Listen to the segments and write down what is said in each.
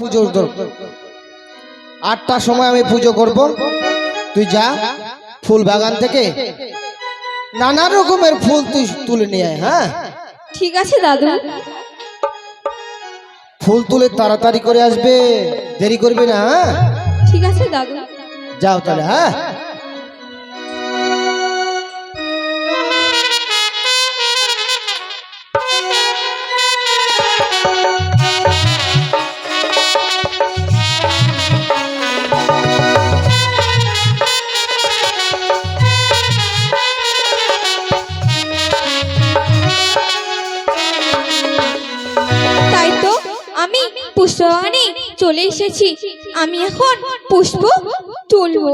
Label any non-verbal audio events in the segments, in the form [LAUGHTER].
পুজোর দরকার আটটার সময় আমি পুজো করব। তুই যা ফুল বাগান থেকে নানা রকমের ফুল তুই তুলে নিয়ে আয় হ্যাঁ? ঠিক আছে দাদু। ফুল তুলে তাড়াতাড়ি করে আসবে। দেরি করবে না হ্যাঁ? ঠিক আছে দাদু। যাও তাহলে হ্যাঁ? চলে এসেছি। আমি এখন পুষ্প তুলব।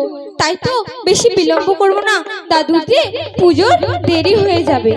তাই তো বেশি বিলম্ব করব না। দাদুতে পুজোর দেরি হয়ে যাবে।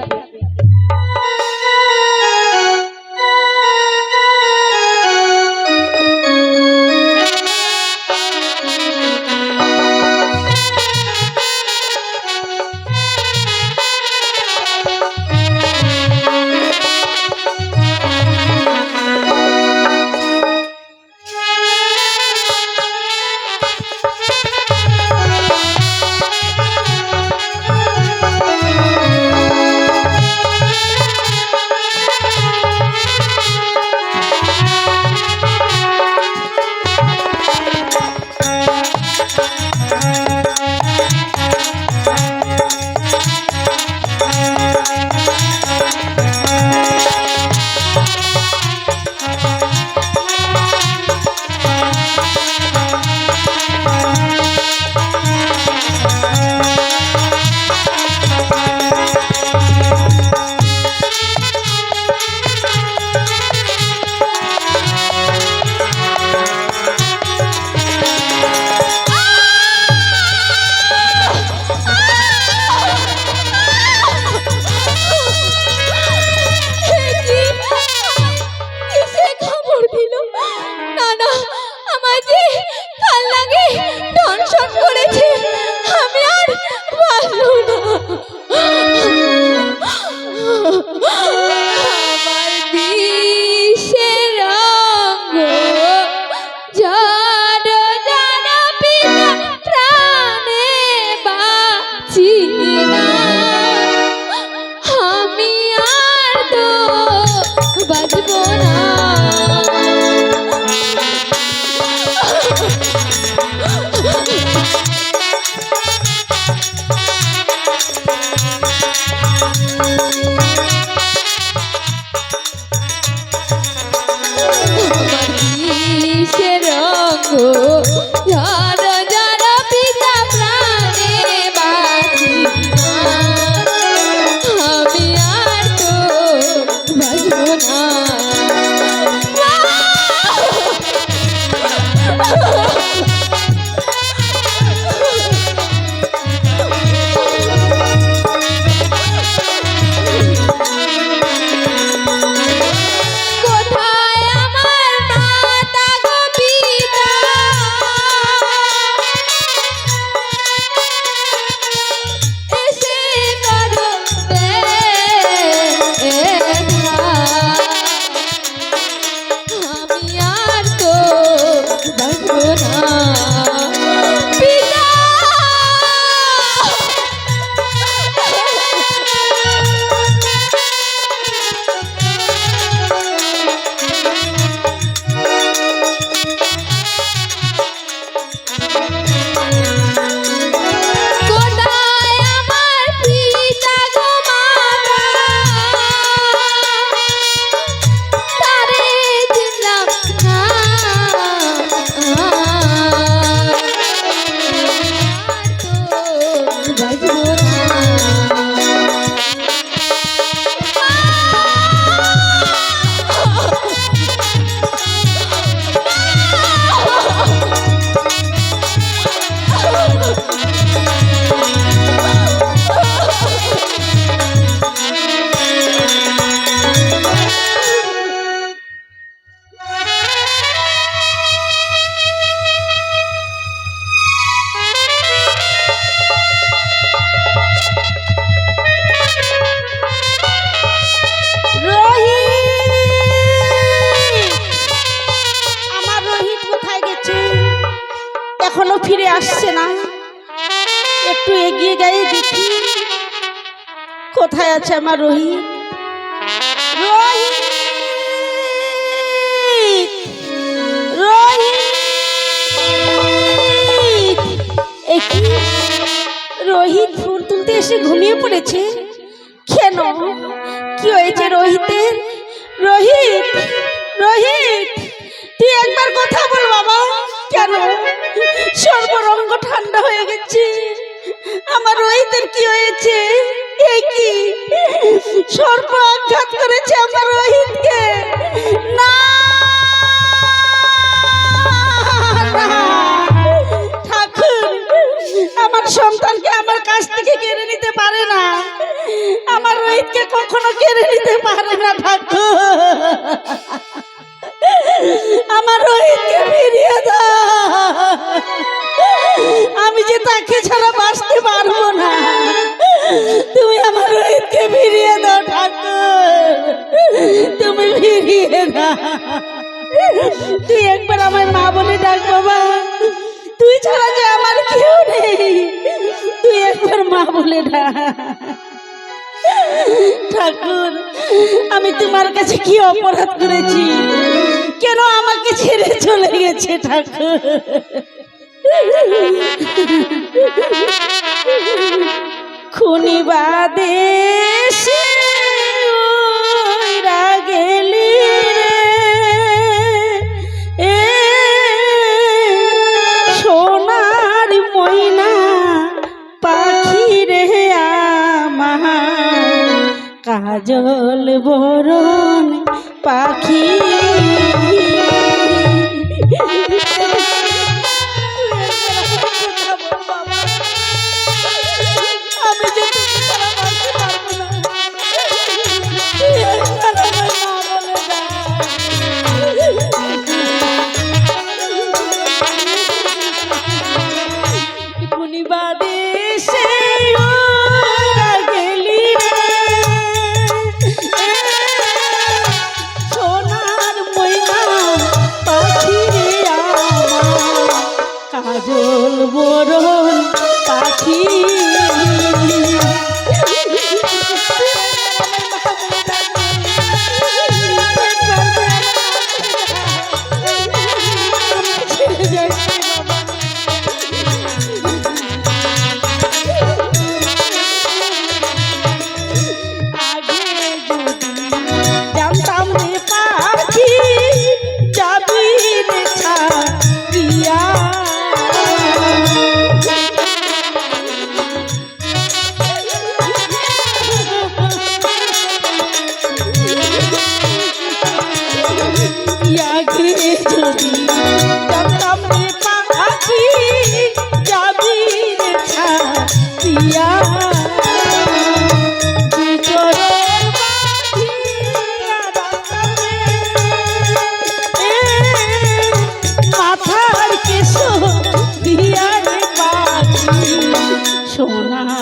কোথায় আছে আমার রোহিত? রোহিত! ফুল তুলতে এসে ঘুমিয়ে পড়েছে? কেন? কি হয়েছে রোহিতের? রোহিত! রোহিত! তুই একবার কথা বল বাবা। কেন? সর্বরঙ্গ ঠান্ডা হয়ে গেছে। আমার রোহিতের কি হয়েছে? এ কি? সর্ব আঘাত করেছে আমার রোহিতকে। না। ঠাকুর আমার সন্তানকে আমার কাছ থেকে কেড়ে নিতে পারে না। আমার রোহিতকে কখনো কেড়ে নিতে পারে না ঠাকুর আমার রোহিতকে ফিরিয়ে দাও। আমি যে তাকে ছাড়া বাঁচতে পারব না। তুমি আমার রোহিতকে ফিরিয়ে দাও, ঠাকুর। তুমি ফিরিয়ে দাও। তুই একবার আমার মা বলে ডাক বাবা। তুই ছাড়া যে আমার কেউ নেই। তুই একবার মা বলে ডাক। ঠাকুর, আমি তোমার কাছে কি অপরাধ করেছি? গেছে ঠাকুর। খুনি ওইরা গেলি সোনার ময়না পাখি রে কাজল বরণ পাখি। Bye. [LAUGHS]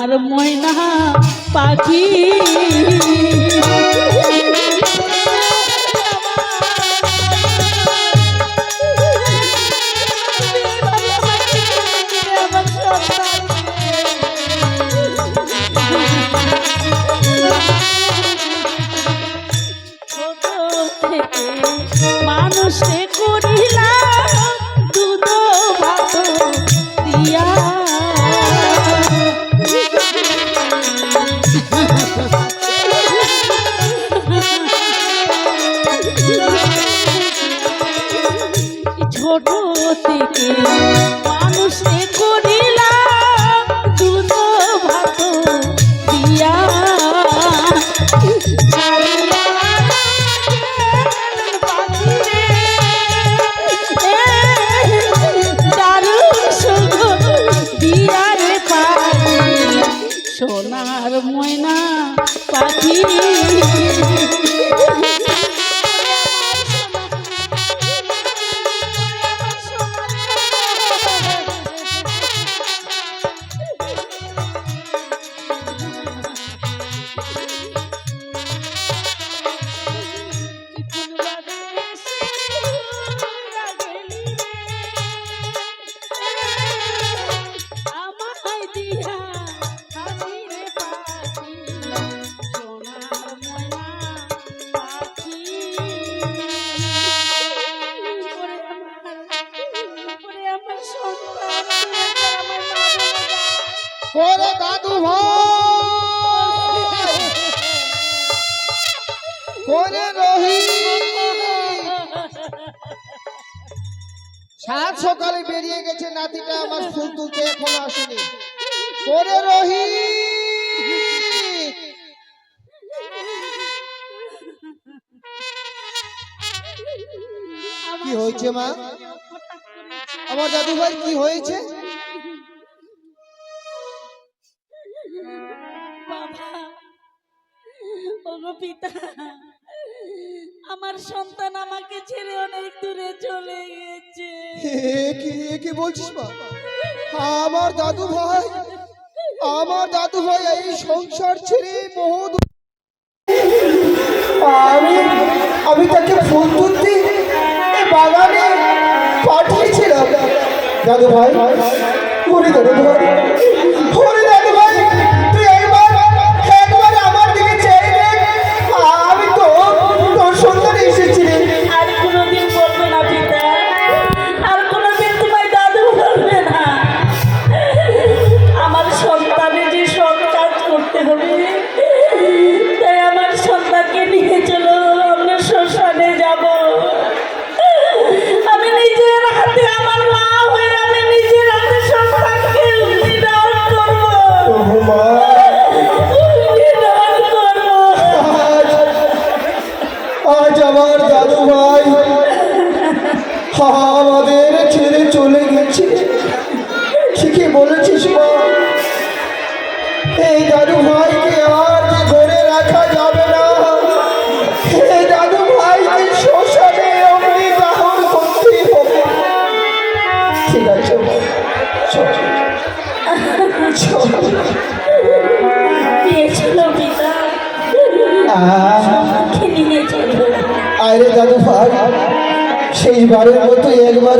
সোনার ময়না পাখি সাত সকালে বেরিয়ে গেছে নাতিটা, আমার ফুল তুলতে এখনও আসেনি। ওরে রহি কি হয়েছে মা? আমার ভাই কি হয়েছে? বাবা পিতা। আমার সন্তান আমাকে ছেড়ে অনেক দূরে চলে গেছে। কি কি বলছিস মা? আমার দাদু ভাই, আমার দাদু ভাই এই সংসার ছেড়ে বহু আমি আমি তাকে ফুল তুলতে বাগানে পাঠিয়েছিলাম। দাদু ভাই ওরে দাদু ভাই। ওরে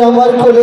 আমার কোলে